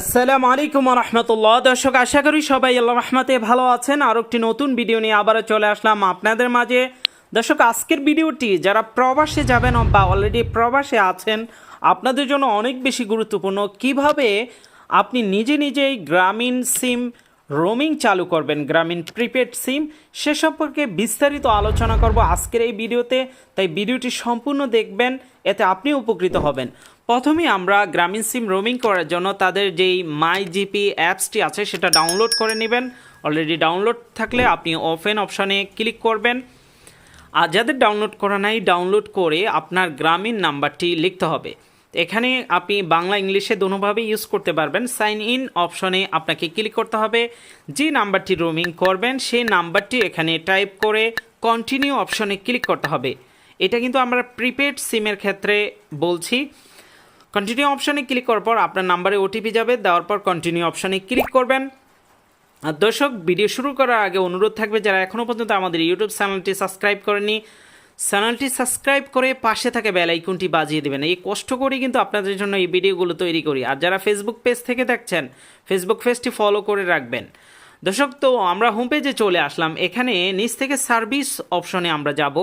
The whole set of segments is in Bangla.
আসসালামু আলাইকুম রহমতুল্লাহ। দর্শক, আশা করি সবাই আল্লাহ রহমতে ভালো আছেন। আর একটি নতুন ভিডিও নিয়ে আবারও চলে আসলাম আপনাদের মাঝে। দর্শক, আজকের ভিডিওটি যারা প্রবাসে যাবেন বা অলরেডি প্রবাসে আছেন, আপনাদের জন্য অনেক বেশি গুরুত্বপূর্ণ। কীভাবে আপনি নিজে নিজেই গ্রামীণ সিম রোমিং চালু করবেন গ্রামীণ প্রিপেড সিম। সে সম্পর্কে বিস্তারিত আলোচনা করব আজকের এই ভিডিওতে। তাই ভিডিওটি সম্পূর্ণ দেখবেন, এতে আপনি উপকৃত হবেন। প্রথমে আমরা গ্রামীণ সিম রোমিং করার জন্য তাদের যেই মাই জিপি অ্যাপসটি আছে, সেটা ডাউনলোড করে নেবেন। অলরেডি ডাউনলোড থাকলে আপনি ওপেন অপশানে ক্লিক করবেন। আর যাদের ডাউনলোড করা নাই, ডাউনলোড করে আপনার গ্রামীণ নাম্বারটি লিখতে হবে। এখানে আপনি বাংলা ইংলিশে দোনোভাবে ইউজ করতে পারবেন। সাইন ইন অপশনে আপনাকে ক্লিক করতে হবে। যে নাম্বারটি রোমিং করবেন, সেই নাম্বারটি এখানে টাইপ করে কন্টিনিউ অপশনে ক্লিক করতে হবে। এটা কিন্তু আমরা প্রিপেড সিমের ক্ষেত্রে বলছি। কন্টিনিউ অপশনে ক্লিক করার পর আপনার নাম্বারে ওটিপি যাবে, দেওয়ার পর কন্টিনিউ অপশনে ক্লিক করবেন। আর দর্শক ভিডিও শুরু করার আগে অনুরোধ থাকবে, যারা এখনও পর্যন্ত আমাদের ইউটিউব চ্যানেলটি সাবস্ক্রাইব করেনি চ্যানেলটি সাবস্ক্রাইব করে পাশে থাকে বেল আইকনটি বাজিয়ে দেবেন। এই কষ্ট করেই কিন্তু আপনাদের জন্য এই ভিডিওগুলো তৈরি করি। আর যারা ফেসবুক পেজ থেকে দেখছেন ফেসবুক পেজটি ফলো করে রাখবেন। দর্শক, তো আমরা হোম পেজে চলে আসলাম। এখানে নিচ থেকে সার্ভিস অপশনে আমরা যাব।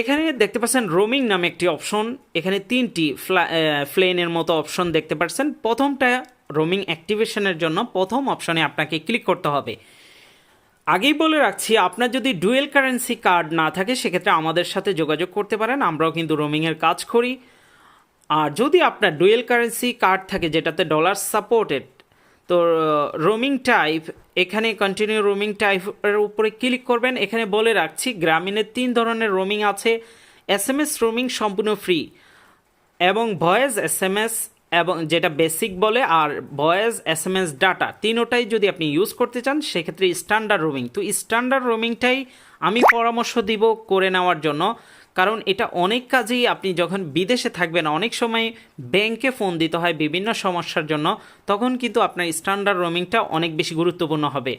এখানে দেখতে পাচ্ছেন রোমিং নামে একটি অপশন এখানে তিনটি ফ্লেনের মতো অপশন দেখতে পাচ্ছেন। প্রথমটা রোমিং অ্যাক্টিভেশনের জন্য প্রথম অপশনে আপনাকে ক্লিক করতে হবে। আগেই বলে রাখছি, আপনার যদি ডুয়েল কারেন্সি কার্ড না থাকে, সেক্ষেত্রে আমাদের সাথে যোগাযোগ করতে পারেন। আমরাও কিন্তু রোমিংয়ের কাজ করি। আর যদি আপনার ডুয়েল কারেন্সি কার্ড থাকে, যেটাতে ডলার সাপোর্টেড, তো রোমিং টাইপ, এখানে কন্টিনিউ রোমিং টাইপের উপরে ক্লিক করবেন। এখানে বলে রাখছি গ্রামীণের তিন ধরনের রোমিং আছে। এস এম এস রোমিং সম্পূর্ণ ফ্রি এবং ভয়েস এস এম এস এবং যেটা বেসিক বলে আর voice S M S data তিনোটাই যদি আপনি ইউজ করতে চান, সেক্ষেত্রে স্ট্যান্ডার্ড রোমিং তো স্ট্যান্ডার্ড রোমিংটাই আমি পরামর্শ দিব করে নেওয়ার জন্য। কারণ এটা অনেক কাজেই আপনি যখন বিদেশে থাকবেন, অনেক সময় ব্যাংকে ফোন দিতে হয় বিভিন্ন সমস্যার জন্য, তখন কিন্তু আপনার স্ট্যান্ডার্ড রোমিংটা অনেক বেশি গুরুত্বপূর্ণ হবে।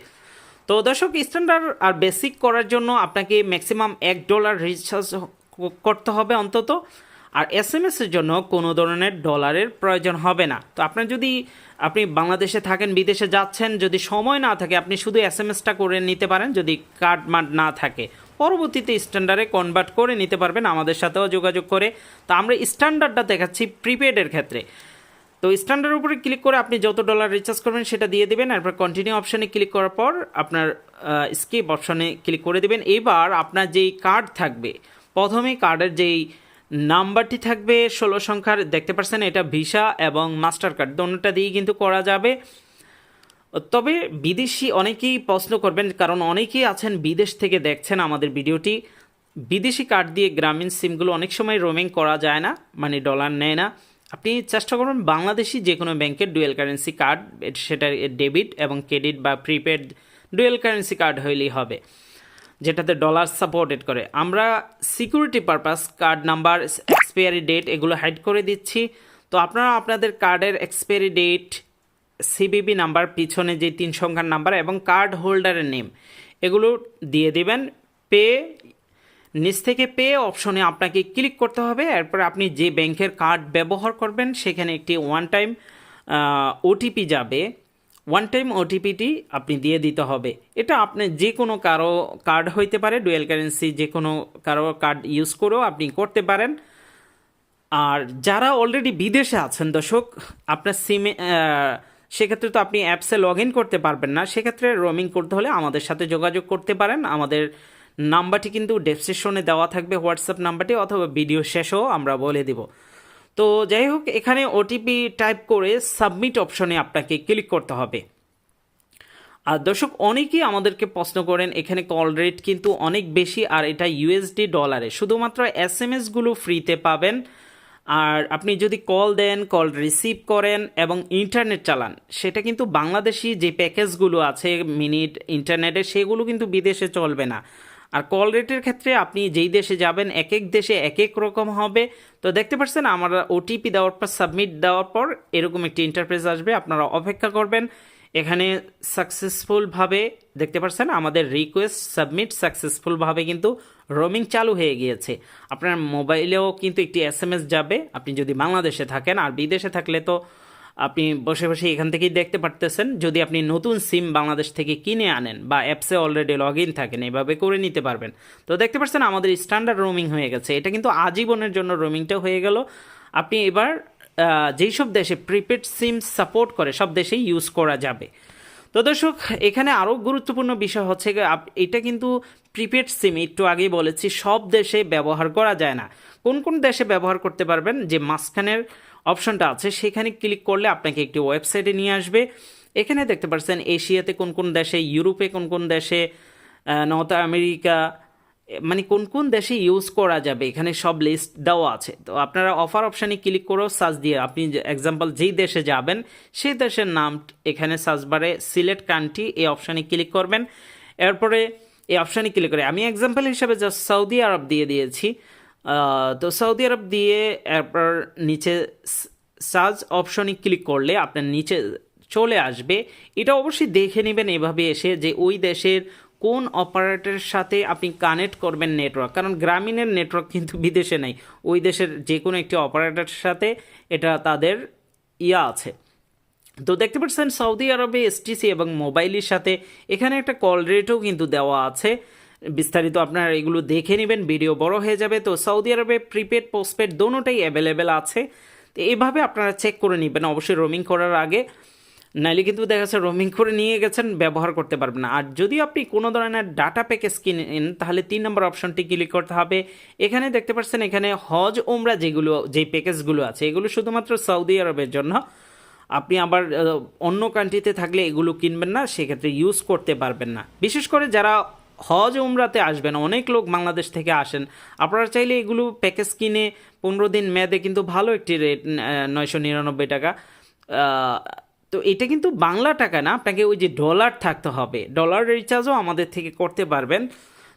তো দর্শক স্ট্যান্ডার্ড আর বেসিক করার জন্য আপনাকে ম্যাক্সিমাম এক ডলার রিচার্জ করতে হবে অন্তত। আর এস এম এসের জন্য কোনো ধরনের ডলারের প্রয়োজন হবে না। তো আপনার যদি আপনি বাংলাদেশে থাকেন, বিদেশে যাচ্ছেন, যদি সময় না থাকে, আপনি শুধু এস এম এসটা করে নিতে পারেন, যদি কার্ড মার্ড না থাকে। পরবর্তীতে স্ট্যান্ডার্ডে কনভার্ট করে নিতে পারবেন, আমাদের সাথেও যোগাযোগ করে। তো আমরা স্ট্যান্ডার্ডটা দেখাচ্ছি প্রিপেডের ক্ষেত্রে। তো স্ট্যান্ডার্ডের উপরে ক্লিক করে আপনি যত ডলার রিচার্জ করবেন, সেটা দিয়ে দেবেন, এরপর কন্টিনিউ অপশানে ক্লিক করার পর আপনার স্কিপ অপশানে ক্লিক করে দেবেন। এবার আপনার যেই কার্ড থাকবে, প্রথমে কার্ডের যেই নাম্বারটি থাকবে ষোলো সংখ্যার, দেখতে পাচ্ছেন এটা ভিসা এবং মাস্টার কার্ড দোনোটা দিয়েই কিন্তু করা যাবে। তবে বিদেশি অনেকেই প্রশ্ন করবেন, কারণ অনেকেই আছেন বিদেশ থেকে দেখছেন আমাদের ভিডিওটি। বিদেশি কার্ড দিয়ে গ্রামীণ সিমগুলো অনেক সময় রোমিং করা যায় না মানে ডলার নেয় না। আপনি চেষ্টা করবেন বাংলাদেশি যে কোনো ব্যাংকের ডুয়েল কারেন্সি কার্ড, সেটা ডেবিট এবং ক্রেডিট বা প্রিপেড ডুয়েল কারেন্সি কার্ড হইলেই হবে। যেটাতে ডলার সাপোর্টেড করে। আমরা security purpose card number expiry date এগুলো হাইড করে দিচ্ছি। তো আপনারা আপনাদের কার্ডের এক্সপায়ারি ডেট সিবিবি নাম্বার পিছনে যে তিন সংখ্যার নাম্বার এবং কার্ড হোল্ডারের নেম এগুলো দিয়ে দিবেন। পে নিচ থেকে পে অপশনে আপনাকে ক্লিক করতে হবে। এরপর আপনি যে ব্যাংকের কার্ড ব্যবহার করবেন, সেখানে একটি ওয়ান টাইম ওটিপি যাবে। ওয়ান টাইম ওটিপিটি আপনি দিয়ে দিতে হবে। এটা আপনি যে কোনো কারও কার্ড হইতে পারে ডুয়েল কারেন্সি যে কোনো কারও কার্ড ইউজ করেও আপনি করতে পারেন। আর যারা অলরেডি বিদেশে আছেন দর্শক, আপনার সিমে সেক্ষেত্রে তো আপনি অ্যাপসে লগ ইন করতে পারবেন না। সেক্ষেত্রে রোমিং করতে হলে আমাদের সাথে যোগাযোগ করতে পারেন। আমাদের নাম্বারটি কিন্তু ডেসক্রিপশনে দেওয়া থাকবে হোয়াটসঅ্যাপ নাম্বারটি অথবা ভিডিও শেষও আমরা বলে দিব। তো যাই হোক এখানে ওটিপি টাইপ করে সাবমিট অপশনে আপনাকে ক্লিক করতে হবে। আর দর্শক, অনেকেই আমাদেরকে প্রশ্ন করেন, এখানে কল রেট কিন্তু অনেক বেশি আর এটা ইউএসডি ডলারে শুধুমাত্র এস এম এসগুলো ফ্রিতে পাবেন। আর আপনি যদি কল দেন কল রিসিভ করেন এবং ইন্টারনেট চালান, সেটা কিন্তু বাংলাদেশি যে প্যাকেজগুলো আছে মিনিট ইন্টারনেটে সেগুলো কিন্তু বিদেশে চলবে না। আর কল রেটের ক্ষেত্রে আপনি যেই দেশে যাবেন এক এক দেশে এক এক রকম হবে। তো দেখতে পাচ্ছেন আমরা ওটিপি দেওয়ার পর সাবমিট দেওয়ার পর এরকম একটি ইন্টারফেস আসবে, আপনারা অপেক্ষা করবেন। এখানে সাকসেসফুলভাবে দেখতে পাচ্ছেন আমাদের রিকোয়েস্ট সাবমিট সাকসেসফুলভাবে কিন্তু রোমিং চালু হয়ে গিয়েছে। আপনার মোবাইলেও কিন্তু একটি এস যাবে। আপনি যদি বাংলাদেশে থাকেন আর বিদেশে থাকলে তো আপনি বসে বসে এখান থেকেই দেখতে পারতেছেন। যদি আপনি নতুন সিম বাংলাদেশ থেকে কিনে আনেন বা অ্যাপসে অলরেডি লগ ইন থাকেন, এভাবে করে নিতে পারবেন। তো দেখতে পাচ্ছেন আমাদের স্ট্যান্ডার্ড রোমিং হয়ে গেছে। এটা কিন্তু আজীবনের জন্য রোমিংটা হয়ে গেল। আপনি এবার যেই সব দেশে প্রিপেড সিম সাপোর্ট করে, সব দেশেই ইউজ করা যাবে। তো দর্শক, এখানে আরও গুরুত্বপূর্ণ বিষয় হচ্ছে এটা কিন্তু প্রিপেড সিম একটু আগেই বলেছি, সব দেশে ব্যবহার করা যায় না। কোন কোন দেশে ব্যবহার করতে পারবেন? যে মাঝখানের অপশনটা আছে, সেখানে ক্লিক করলে আপনাকে একটি ওয়েবসাইটে নিয়ে আসবে। এখানে দেখতে পাচ্ছেন এশিয়াতে কোন কোন দেশে, ইউরোপে কোন কোন দেশে নর্থ আমেরিকা মানে কোন কোন দেশে ইউজ করা যাবে, এখানে সব লিস্ট দেওয়া আছে। তো আপনারা অফার অপশানে ক্লিক করেও সার্চ দিয়ে আপনি এক্সাম্পল যেই দেশে যাবেন, সেই দেশের নাম এখানে সার্চ বারে সিলেক্ট কান্ট্রি এই অপশানে ক্লিক করবেন। এরপরে এই অপশানে ক্লিক করে, আমি এক্সাম্পল হিসাবে জাস্ট সৌদি আরব দিয়ে দিয়েছি। তো সৌদি আরব দিয়ে এরপর নিচে সার্চ অপশনে ক্লিক করলে আপনার নিচে চলে আসবে। এটা অবশ্যই দেখে নেবেন এভাবে এসে যে ওই দেশের কোন অপারেটরের সাথে আপনি কানেক্ট করবেন নেটওয়ার্ক। কারণ গ্রামীণের নেটওয়ার্ক কিন্তু বিদেশে নেই। ওই দেশের যে কোনো একটি অপারেটরের সাথে এটা তাদের ইয়া আছে। তো দেখতে পাচ্ছেন সৌদি আরবে এসটিসি এবং মোবাইলের সাথে এখানে একটা কল রেটও কিন্তু দেওয়া আছে। বিস্তারিত আপনারা এগুলো দেখে নেবেন, ভিডিও বড় হয়ে যাবে। তো সৌদি আরবে প্রিপেড পোস্টপেড দোনোটাই অ্যাভেলেবেল আছে। তো এইভাবে আপনারা চেক করে নেবেন। অবশ্যই রোমিং করার আগে নাইলে কিন্তু দেখা যাচ্ছে রোমিং করে নিয়ে গেছেন, ব্যবহার করতে পারবেন না। আর যদি আপনি কোনো ধরনের ডাটা প্যাকেজ কিনেন, তাহলে তিন নম্বর অপশনটি ক্লিক করতে হবে। এখানে দেখতে পাচ্ছেন, এখানে হজ ওমরা যেগুলো যেই প্যাকেজগুলো আছে, এগুলো শুধুমাত্র সৌদি আরবের জন্য। আপনি আবার অন্য কান্ট্রিতে থাকলে এগুলো কিনবেন না, সেক্ষেত্রে ইউজ করতে পারবেন না। বিশেষ করে যারা হজ উমরাতে আসবেন, অনেক লোক বাংলাদেশ থেকে আসেন। আপনারা চাইলে এগুলো প্যাকেজ কিনে পনেরো দিন মেয়াদে কিন্তু ভালো একটি রেট নয়শো নিরানব্বই টাকা। তো এটা কিন্তু বাংলা টাকা না, আপনাকে ওই যে ডলার থাকতে হবে। ডলার রিচার্জও আমাদের থেকে করতে পারবেন।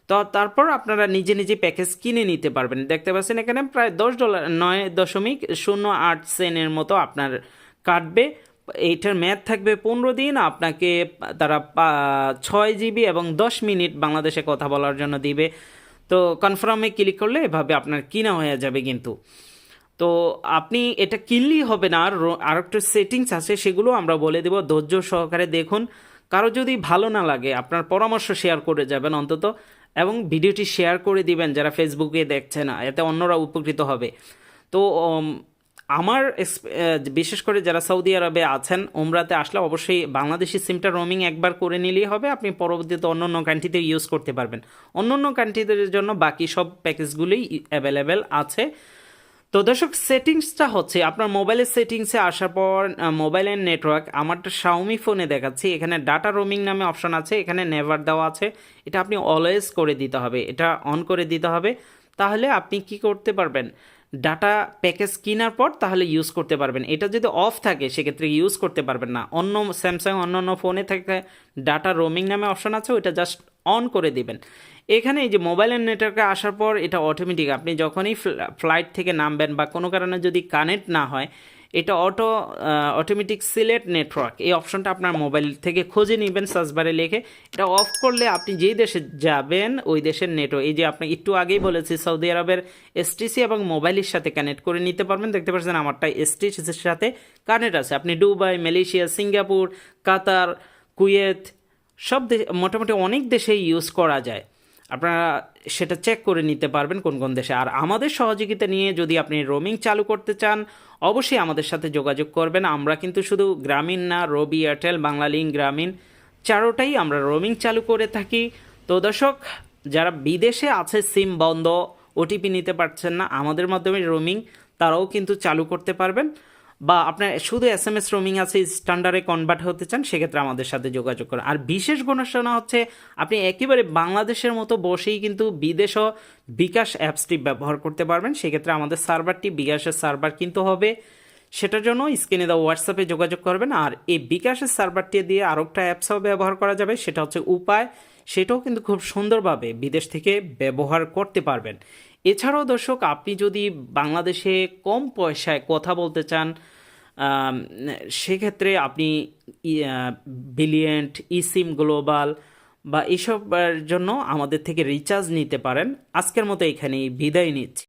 তো তারপর আপনারা নিজে নিজে প্যাকেজ কিনে নিতে পারবেন। দেখতে পাচ্ছেন এখানে প্রায় দশ ডলার, নয় দশমিক শূন্য আট সেনের মতো আপনার কাটবে। এইটার ম্যাথ থাকবে পনেরো দিন, আপনাকে তারা ছয় জিবি এবং দশ মিনিট বাংলাদেশে কথা বলার জন্য দিবে। তো কনফার্মে ক্লিক করলে এভাবে আপনার কিনা হয়ে যাবে কিন্তু। তো আপনি এটা কিনলেই হবে না, আর একটু সেটিংস আছে, সেগুলো আমরা বলে দেব। ধৈর্য সহকারে দেখুন। কারও যদি ভালো না লাগে, আপনার পরামর্শ শেয়ার করে যাবেন অন্তত, এবং ভিডিওটি শেয়ার করে দিবেন যারা ফেসবুকে দেখছে না এতে অন্যরা উপকৃত হবে। তো আমার বিশেষ করে যারা সৌদি আরবে আছেন ওমরাতে আসলে অবশ্যই বাংলাদেশি সিমটা রোমিং একবার করে নিলেই হবে। আপনি পরবর্তীতে অন্য অন্য কান্ট্রিতে ইউজ করতে পারবেন। অন্য অন্য কান্ট্রিদের জন্য বাকি সব প্যাকেজগুলোই অ্যাভেলেবেল আছে। তো দর্শক সেটিংসটা হচ্ছে আপনার মোবাইলের সেটিংসে আসার পর আহ, মোবাইলের নেটওয়ার্ক আমারটা শাওমি ফোনে দেখাচ্ছি। এখানে ডাটা রোমিং নামে অপশন আছে এখানে নেভার দেওয়া আছে। এটা আপনি অলওয়েজ করে দিতে হবে। এটা অন করে দিতে হবে। তাহলে আপনি কি করতে পারবেন? ডাটা প্যাকেজ কেনার পর তাহলে ইউজ করতে পারবেন। এটা যদি অফ থাকে, সেক্ষেত্রে ইউজ করতে পারবেন না। অন্য স্যামসাং অন্য অন্য ফোনে থাকে, ডাটা রোমিং নামে অপশান আছে, ওইটা জাস্ট অন করে দিবেন। এখানে এই যে মোবাইলের নেটওয়ার্কে আসার পর এটা অটোমেটিক আপনি যখনই ফ্লাইট থেকে নামবেন বা কোনো কারণে যদি কানেক্ট না হয় এটা অটো অটোমেটিক সিলেক্ট নেটওয়ার্ক এই অপশনটা আপনার মোবাইল থেকে খুঁজে নেবেন সার্চবারে লিখে। এটা অফ করলে আপনি যেই দেশে যাবেন, ওই দেশের নেটওয়ার্ক এই যে আপনি একটু আগেই বলেছি, সৌদি আরবের এসটিসি এবং মোবাইলের সাথে কানেক্ট করে নিতে পারবেন। দেখতে পাচ্ছেন আমারটা এসটিসির সাথে কানেক্ট আছে। আপনি Dubai, Malaysia, Singapore, Qatar, Kuwait, সব দেশ মোটামুটি অনেক দেশেই ইউজ করা যায়। আপনারা সেটা চেক করে নিতে পারবেন কোন কোন দেশে। আর আমাদের সহযোগিতা নিয়ে যদি আপনি রোমিং চালু করতে চান, অবশ্যই আমাদের সাথে যোগাযোগ করবেন। আমরা কিন্তু শুধু গ্রামীণ না, রবি, এয়ারটেল বাংলালিঙ্ক গ্রামীণ চারোটাই আমরা রোমিং চালু করে থাকি। তো দর্শক, যারা বিদেশে আছে, সিম বন্ধ ওটিপি নিতে পারছেন না, আমাদের মাধ্যমে রোমিং তারাও কিন্তু চালু করতে পারবেন। বা আপনার শুধু এস এম এস রোমিং আছে স্ট্যান্ডার্ডে কনভার্ট হতে চান, সেক্ষেত্রে আমাদের সাথে যোগাযোগ করুন। আর বিশেষ ঘোষণা হচ্ছে, আপনি একেবারে বাংলাদেশের মতো বসেই কিন্তু বিদেশও বিকাশ অ্যাপসটি ব্যবহার করতে পারবেন। সেক্ষেত্রে আমাদের সার্ভারটি, বিকাশের সার্ভার কিন্তু হবে। সেটার জন্য স্ক্রিনে দেওয়া হোয়াটসঅ্যাপে যোগাযোগ করবেন। আর এই বিকাশের সার্ভারটি দিয়ে আরও একটা অ্যাপসও ব্যবহার করা যাবে, সেটা হচ্ছে উপায়। সেটাও কিন্তু খুব সুন্দরভাবে বিদেশ থেকে ব্যবহার করতে পারবেন। এছাড়াও দর্শক, আপনি যদি বাংলাদেশে কম পয়সায় কথা বলতে চান সেক্ষেত্রে আপনি বিলিয়েন্ট ইসিম গ্লোবাল বা এসবের জন্য আমাদের থেকে রিচার্জ নিতে পারেন। আজকের মতো এখানেই বিদায় নিচ্ছি।